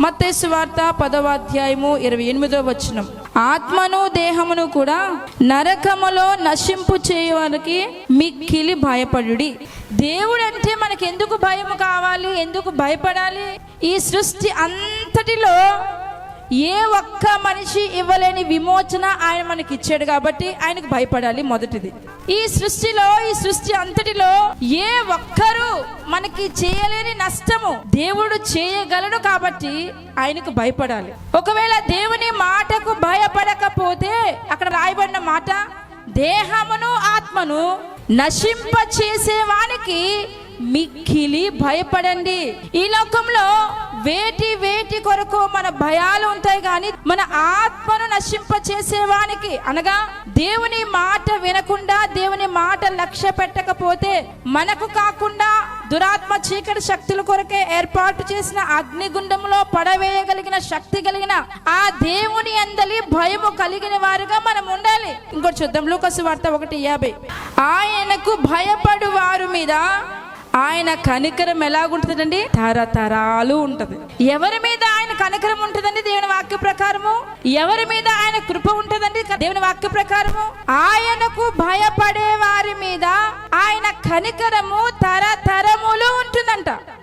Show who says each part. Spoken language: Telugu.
Speaker 1: మత్తేసు వార్త పదవ అధ్యాయము ఇరవై ఎనిమిదో వచనం. ఆత్మను దేహమును కూడా నరకములో నశింపు చేయవానికి మిక్కిలి భయపడుడి. దేవుడు అంటే మనకి ఎందుకు భయం కావాలి? ఎందుకు భయపడాలి? ఈ సృష్టి అంతటిలో ఏ ఒక్క మనిషి ఇవ్వలేని విమోచన ఆయన మనకి ఇచ్చాడు కాబట్టి ఆయనకు భయపడాలి మొదటిది. ఈ సృష్టిలో ఈ సృష్టి అంతటిలో ఏ ఒక్కరు మనకి చేయలేని నష్టము దేవుడు చేయగలడు కాబట్టి ఆయనకు భయపడాలి. ఒకవేళ దేవుని మాటకు భయపడకపోతే అక్కడ రాయబడిన మాట దేహమును ఆత్మను నశింప చేసేవానికి మిక్కిలి భయపడండి. ఈ లోకంలో వేటి వేటి కొరకు మన భయాలు ఉంటాయి కానీ మన ఆత్మను నశింప చేసేవానికి అనగా దేవుని మాట వినకుండా దేవుని మాట లక్ష్య పెట్టకపోతే మనకు కాకుండా దురాత్మ చీకటి శక్తుల కొరకే ఏర్పాటు చేసిన అగ్నిగుండంలో పడవేయగలిగిన శక్తి కలిగిన ఆ దేవుని అందలి భయము కలిగిన వారుగా మనం ఉండాలి. ఇంకోటి చూద్దాం. లూకసు వార్త ఒకటి యాభై. ఆయనకు భయపడు వారు మీద ఆయన కనికరం ఎలాగుంటుందండి? తరతరాలు ఉంటది. ఎవరి మీద ఆయన కనికరం ఉంటుందండి దేవుని వాక్య ప్రకారము? ఎవరి మీద ఆయన కృప ఉంటుందండి దేవుని వాక్య ప్రకారము? ఆయనకు భయపడే వారి మీద ఆయన కనికరము తరతరములు ఉంటుందంట.